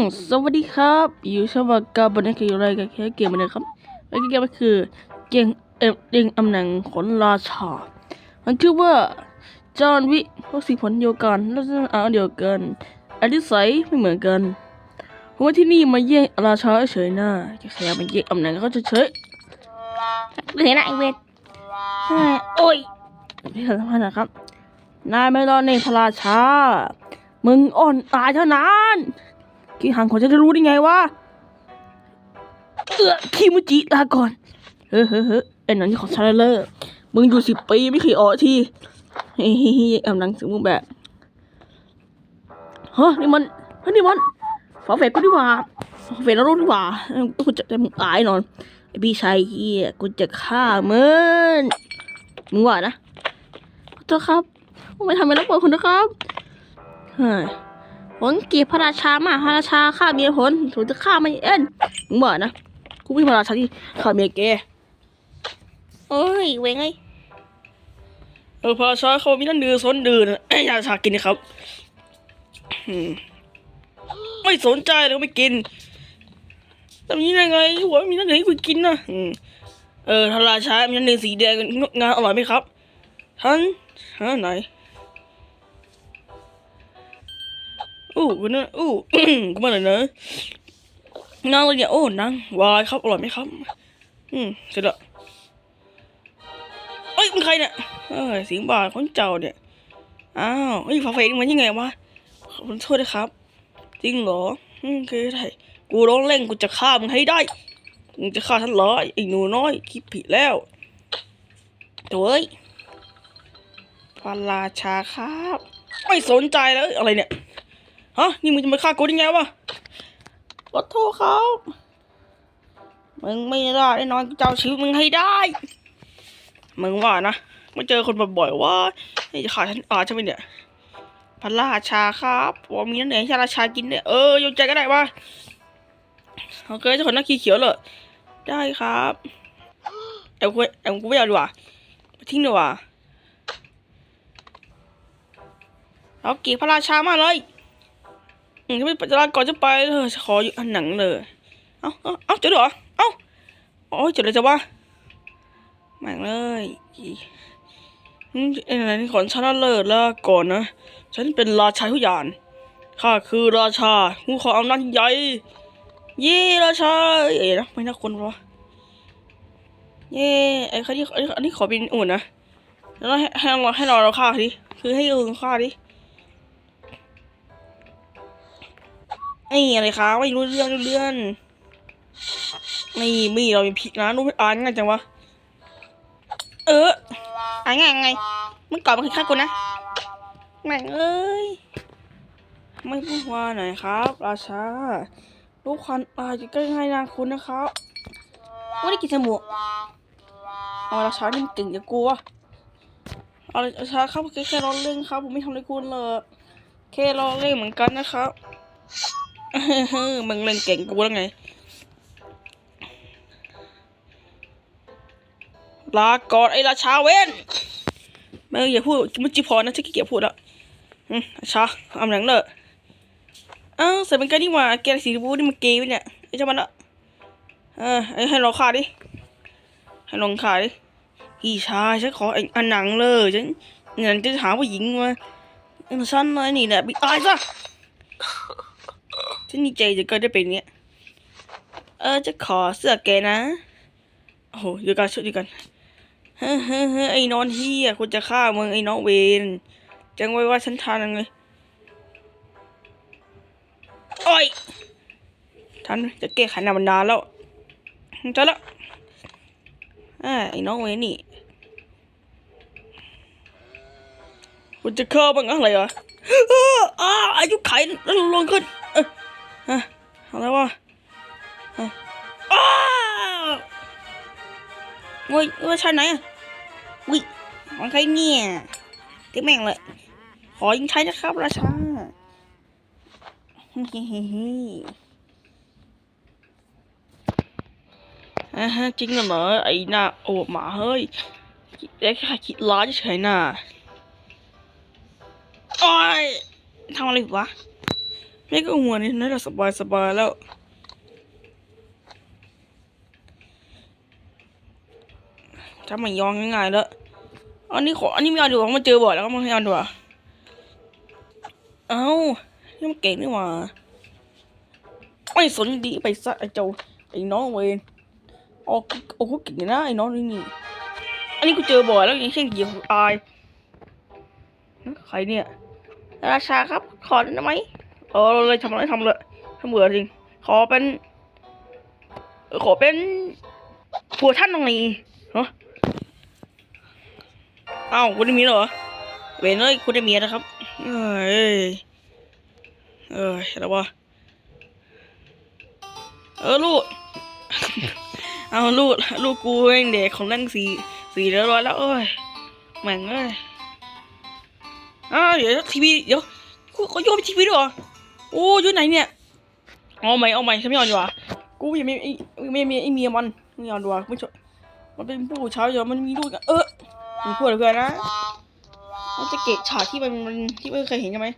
มสวัสดีครับ อยู่ช่องว่ากาบันนี้คืออะไรกันแค่เกมมันนะครับและเกมก็คือเกมเอ็มเด้งอำแหน่งขนราชามันคือว่าจอห์นวิพวกสีผลเดียวกันแล้วจะเอาเดียวกันอันที่ใสยไม่เหมือนกันเพราะว่าที่นี่มาแย่งราชาเฉยๆนะจะขยับมาแย่งอำแหน่งเขาเฉยเหนื่อยนะไอเวทๆเฮ้ยโอ้ยพี่ขอสัมภาษณ์นะครับ นายไม่รอดในพระราชา มึงอ่อนตายเท่านั้น กี่หังของฉันจะรู้ได้ไงวะเออคิมุจิลาก่อน เฮ้ยเฮ้ยเฮ้ยไอ้หนังที่ของชาเลอร์มึงอยู่สิบปีไม่เคยออกทีเฮ้ยเฮ้ยเฮ้ยเอาหนังสือมึงแบบฮะนี่มันเฮ้ยนี่มันฝาแฝดกูดีกว่าฝาแฝดนรกดีกว่าเออกูจะได้มึงตายนอนไอพี่ชายเฮียกูจะฆ่ามึงมึงว่านะขอโทษครับผมไม่ทำอะไรแล้วปล่อยคนนะครับเฮ้ย ผลเกียร์พระราชามาพระราชาฆ่าเมียผลผมจะฆ่ามันเอ็นมึงว่านะกูไม่มาราชาที่ข้าเมียแกโอ้ยเวงไงเออพระราชาเขามีนั่นดื้อสนดื้อนะอยาชากินนะครับไม่สนใจเลยไม่กินทำนี้ได้ไงหัวมีนั่นเหลือให้กูกินนะเออพระราชามีนั่นเหลือสีแดงงามอร่อยไหมครับท่านฮะไหน อู้กูนะอู้กูมาหน่อยนะนางเลยเนี่ยโอ้นางวายครับอร่อยไหมครับ อืมเสร็จแล้วเอ้ยมึงใครเนี่ยเอ้ยสิงบาทของเจ้าเนี่ยอ้าวเฮ้ยฝาเฟยมันยังไงวะขอโทษนะครับ จริงเหรออืมคือได้กูร้องเล่นกูจะฆ่ามึงให้ได้มึงจะฆ่าฉันเหรอไอ้หนูน้อยคิดผิดแล้วโถ่เอ้ยพระราชาครับ ไม่สนใจแล้วอะไรเนี่ย ฮะนี่มึงจะมาฆ่ากูได้ไงวะขอโทษครับมึงไม่ได้แน่นอนกูจะเอาชีวิตมึงให้ได้ มึงว่านะมาเจอคนบ่อยๆว่านี่จะขาฉันอาใช่ไหมเนี่ยพระราชาครับว่ามีนั่นไหนชาราชากินเนี่ยเออโยนใจก็ได้ว่าโอเคเจ้าคนนักขี้เขียวเลยได้ครับเอากูเอากูไม่เอาดีกว่าทิ้งดีกว่าเอาเกียพระราชามากเลย อืมจะไม่จะลาก่อนจะไปเออขออยู่อันหนังเลย เอาเอาเอาเจอเหรอ เอาโอ้ยเจอเลยจะว่าแม่งเลยอีอืมไอ้ไหนนี่ขอนฉันะเลิศแล้วก่อนนะ ฉันเป็นราชาทุกอย่างข้าคือราชาผู้ขออำนาจใหญ่ เย่ราชาเอ๋นะไม่น่าคนวะเย่ไอ้คนนี้อันนี้อันนี้ขอเป็นอุ่นนะแล้วให้ให้เราให้เราเราฆ่าดิคือให้อื่นฆ่าดิ ไอ้อะไรคะไม่รู้เรื่องเรื่องนี่มีเรามีพิกนะรู้อ่านง่ายจังวะ เอออะไงไงมึงก่อนมาคือฆ่ากูนะแม่งเอ้ย ไม่พูดว่าหน่อยครับ ราชาลูกควันอาจจะใกล้ให้นางคุณนะครับว่าได้กินสมุเอาราชานี่มันเก่งจะกลัวเอาราชาครับแค่แค่ล้อนเล่นครับ ผมไม่ทำอะไรคุณเลยแค่ล้อนเล่นเหมือนกันนะครับ มึงเล่นเก่งกูแล้วไง ลาก่อนไอ้ราชาเว้นมึงอย่าพูดมันจีพอนะฉันขี้เกียจพูดแล้วอืมชาเอาหนังเลยอ้าวใส่เป็นกันนี่หว่าแกสีชมพูนี่มันเกย์เนี่ยไอ้เจ้ามันละเออไอ้ให้เราฆ่าดิให้ลองขายพี่ชายฉันขอไอ้อันหนังเลยฉันเงินจะหาผู้หญิงมาฉันเลยนี่แหละไปตายซะ ฉันดีใจจะเกิดได้เป็นเนี้ย เออจะขอเสื้อแกนะ โอ้โหเดี๋ยวกันช่วยเดียวกันเฮ้ยเฮ้ยเฮ้ยไอ้นอนเฮียคุณจะฆ่ามึงไอ้น้องเวนจังไว้ว่าฉันทานยังไงโอ้ยทันจะแก้ไขนามันนานแล้วเจะแล้วอ่าไอ้น้องเวยนี่คุณจะเข้าบ้างอะไรเหรออ้าอ้าอายุไขแล้วลงขึ้น อะไรวะอะอ้าเว้ยว้ยชายไหนอะวิของใครเนี่ยเต็มแม่งเลย ขอยิงใช้นะครับราชาเฮ้เฮ้ฮ้อ่าฮะจริงเหรอไอ้หน้าโอ้หมาเฮ้ยเด็กแค่คิดร้ายเฉยๆน่ะโอ้ยทำอะไรวะ ไม่ก็หัวนี่น่าจะสบายสบายแล้ว ถ้ามันยองง่ายๆแล้ว อันนี้ขอ อันนี้ไม่เอาดีกว่ามาเจอบ่อยแล้วก็ไม่เอาดีกว่า เอ้านี่มันเก่งนี่หว่า ไม่สนดีไปซะไอ้เจ้าไอ้น้องเวนโอ้โอ้โหเก่งนะไอ้น้องนี่นี่ อันนี้กูเจอบ่อยแล้วยังเช่นเหยียบอาย ใครเนี่ย ราชาครับ ขอได้ไหม เออเลยทำอะไรทำเลยทำเบื่อจริง ขอเป็น ขอเป็นผัวท่านตรงนี้เนาะอ้าวคุณได้มีเหรอ เวนเลยคุณได้มีนะครับ เอ้ย เอ้ยแล้ววะเออลูก เอาลูกลูกกูเองเด็กของนั่งสีสีเรียบร้อยแล้วเอ้ยแม่งเอ้ยอ้าวเดี๋ยวทีวีเดี๋ยวกูเขาโยนไปทีวีด้วยเหรอ อ้อยู่ไหนเนี่ยเอาใหม่เอาใหม่ฉันไม่เอาดีกว่ากูยังไม่ไอ้ไม่ไม่ไอ้เมียมันไม่เอาดีกว่าไม่ชอบมันเป็นผู้ชายเดี๋ยวมันมีลูกเออมึงพูดเพื่อนนะมันจะเกะฉากที่มันมันที่ไม่เคยเห็นใช่ไหม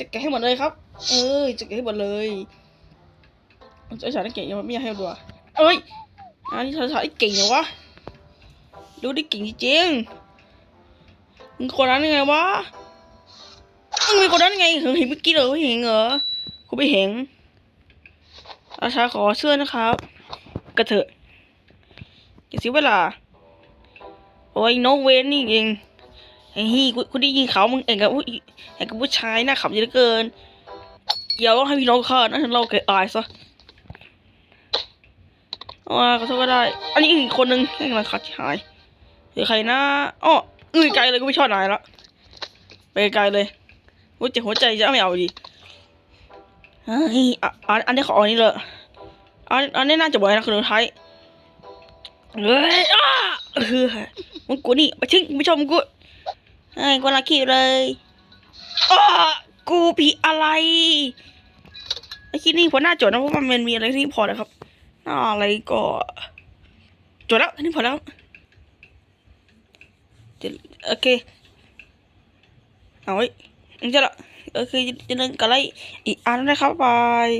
จะแกะให้หมดเลยครับ เออจะแกะให้หมดเลยมันจะฉากที่เกะยังไม่อยากให้ดูอะเอ้ยอันนี้ฉากที่เก่งเหรอวะดูได้เก่งจริงมึงคนนั้นยังไงวะ มึงเป็นคนนั้นไงเห็นเมื่อกี้เหรอไม่เห็นเหรอกูไม่เห็นราชาขอเชื่อนะครับ กระเถอะอย่าเสียเวลา โอ้ยโนเวนนี่เองไอ้ฮี่กูได้ยินเขามึงเองกับผู้เองกับผู้ชายหน้าขำเยอะเหลือเกินอย่าต้องให้พี่น้องฆ่านะเราเกิดอายซะเอาขอโทษก็ได้ อันนี้อีกคนนึงให้กำลังขัดหายหรือใครนะอ้อเอ้ยไกลเลยกูไม่ชอบนายละไปไกลเลย หัวใจหัวใจจะไม่เอาดีเฮ้ยอ,อันอันนี้ขออันนี้เลยอันอันนี้น่าจะบ่อยนะคือท้ายเฮ้ยอ้าเออมึงกูนี่ไปทิ้งไม่ชมกูไอ้คนละคิดเลยอ้ากูผิดอะไรไอ้คิดนี่พอหน้าจดนะเพราะมันมีอะไรที่พอนะครับหน้าอะไรก็จดแล้วนนี้พอแล้วเดี๋ยวโอเคเอาไว้ จะละโอเคจะเล่นกันอะไรอีกอันนะครับบาย